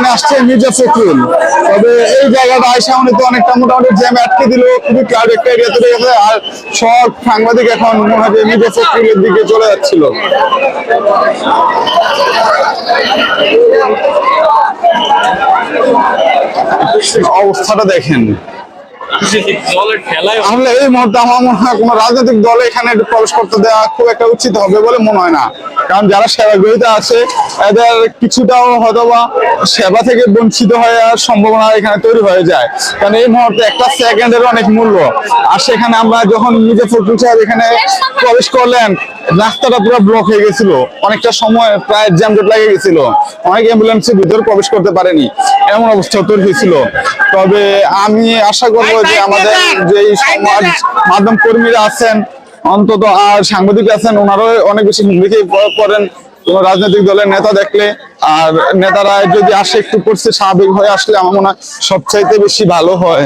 এখানে আসছে মির্জা ফখরুল। তবে এই জায়গাটা উনি তো অনেকটা মোটামুটি জ্যাম আটকে দিল, খুবই ক্লাউড একটা এরিয়া তৈরি গেছে, আর সব সাংবাদিক এখন মনে হয় মির্জা ফখরুলের দিকে চলে যাচ্ছিল। অবস্থাটা দেখেন। তাহলে এই মুহূর্তে আমার মনে হয় কোনো রাজনৈতিক দলে এখানে প্রবেশ করতে দেওয়া খুব একটা উচিত হবে বলে মনে হয় না। কারণ যারা সেবা গ্রহীতা আছে, এদের কিছুটাও হয়তো বা সেবা থেকে বঞ্চিত হওয়ার সম্ভাবনা এখানে তৈরি হয়ে যায়। কারণ এই মুহূর্তে একটা সেকেন্ডের অনেক মূল্য। আর সেখানে আমরা যখন নিজে ফখরুল সাহেব এখানে প্রবেশ করলেন, রাস্তাটা পুরো ব্লক হয়ে গেছিল। অনেকটা সময়, প্রায় জ্যাম জট লেগে গেছিল। অনেক অ্যাম্বুলেন্সের ভিতরে প্রবেশ করতে পারেনি। এমন অবস্থা তৈরি হয়েছিল। তবে আমি আশা করব যে আমাদের যে সমাজ মাধ্যম কর্মীরা আছেন, অন্তত আর সাংবাদিক আছেন, ওনারাও অনেক বেশি হুমকি করেন। কোন রাজনৈতিক দলের নেতা দেখলে, আর নেতারা যদি আসে একটু করছে স্বাভাবিক হয়ে আসলে আমার মনে হয় সবচাইতে বেশি ভালো হয়।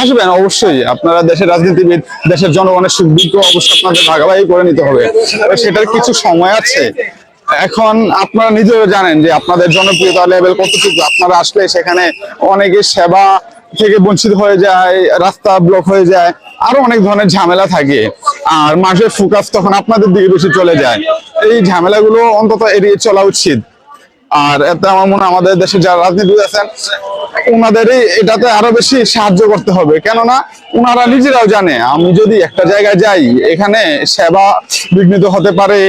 আসবেন অবশ্যই, আপনারা দেশের রাজনীতিবিদ, দেশের জনগণের দুঃখ অবশ্যই আপনাদের ভাগাভাগি করে নিতে হবে। সেটার কিছু সময় আছে। এখন আপনারা নিজেও জানেন যে আপনাদের জনপ্রিয়তা লেভেল কতটুকু। আপনারা আসলে সেখানে অনেকে সেবা থেকে বঞ্চিত হয়ে যায়, রাস্তা ব্লক হয়ে যায়, আরও অনেক ধরনের ঝামেলা থাকে। আর মানুষের ফোকাস তখন আপনাদের দিকে বেশি চলে যায়। এই ঝামেলাগুলো অন্তত এড়িয়ে চলা উচিত। আর এতে আমার মনে আমাদের দেশে যারা রাজনীতিবিদ আছেন ওনাদেরই এটাতে আরও বেশি সাহায্য করতে হবে। কেননা ওনারা নিজেরাও জানে, আমি যদি একটা জায়গায় যাই, এখানে সেবা বিঘ্নিত হতে পারে,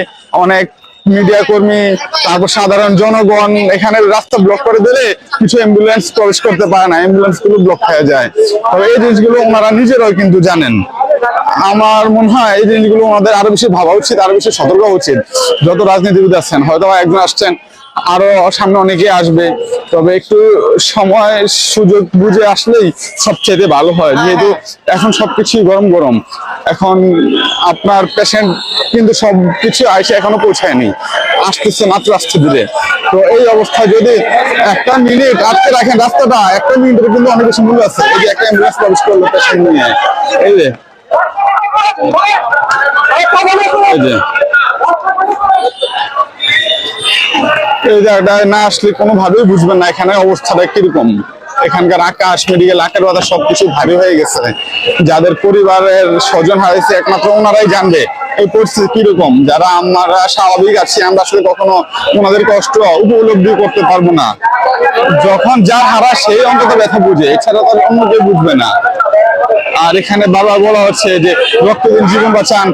অনেক মিডিয়া কর্মী, তারপর সাধারণ জনগণ, এখানে রাস্তা ব্লক করে দিলে কিছু অ্যাম্বুলেন্স প্রবেশ করতে পারে না অ্যাম্বুলেন্সগুলো ব্লক হয়ে যায়। তবে এই জিনিসগুলো ওনারা নিজেরাও কিন্তু জানেন। আমার মনে হয় এই জিনিসগুলো ওনাদের আরও বেশি ভাবা উচিত, আরও বেশি সতর্ক উচিত। যত রাজনীতিবিদ আছেন হয়তো একজন আসছেন আরও সামনে অনেকে আসবে। তবে একটু সময় সুযোগ বুঝে আসলেই সবচেয়ে ভালো হয়। যেহেতু এখন সবকিছুই গরম গরম এখন আপনার পেশেন্ট কিন্তু সবকিছু আইসে এখনও পৌঁছায়নি। আসতেছে মাত্র আসতে দিলে তো এই অবস্থায় যদি একটা মিনিট আটকে রাখেন রাস্তাটা একটা মিনিটের কিন্তু অনেক বেশি মূল্য আছে। এই যে একটা অ্যাম্বুলেন্স প্রবেশ করল পেশেন্ট নিয়ে। এই যে। এই যে। এই জায়গাটায় না আসলে কোনোভাবেই বুঝবেন না এখানে অবস্থাটা কীরকম। এখানকার আকাশ মেডিকেল আকার বাতাস সবকিছু ভারী হয়ে গেছে। যাদের পরিবারের স্বজন হারিয়েছে একমাত্র ওনারাই জানবে এই পরিস্থিতি কীরকম। যারা আমরা স্বাভাবিক আছি, আমরা আসলে কখনো ওনাদের কষ্ট উপলব্ধি করতে পারব না। যখন যার হারা, সেই অন্তত ব্যথা বুঝে। এছাড়া তার অন্য কেউ বুঝবে না। আর এখানে বারবার বলা হচ্ছে যে রক্ত দিন জীবন বাঁচান,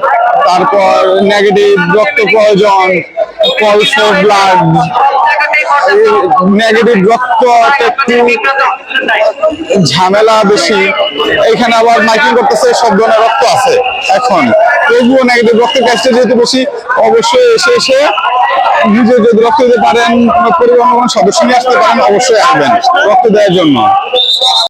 তারপর নেগেটিভ রক্ত প্রয়োজন ফর ব্লাড নেগেটিভ রক্ত একটু ঝামেলা বেশি। এখানে আবার মাইকিং করতেছে, সব ধরনের রক্ত আছে এখন। তবুও নেগেটিভ রক্তের কাজটা যেহেতু বেশি, অবশ্যই এসে এসে নিজে যদি রক্ত দিতে পারেন পরিবহন সদস্য নিয়ে আসতে পারেন, অবশ্যই আসবেন রক্ত দেওয়ার জন্য।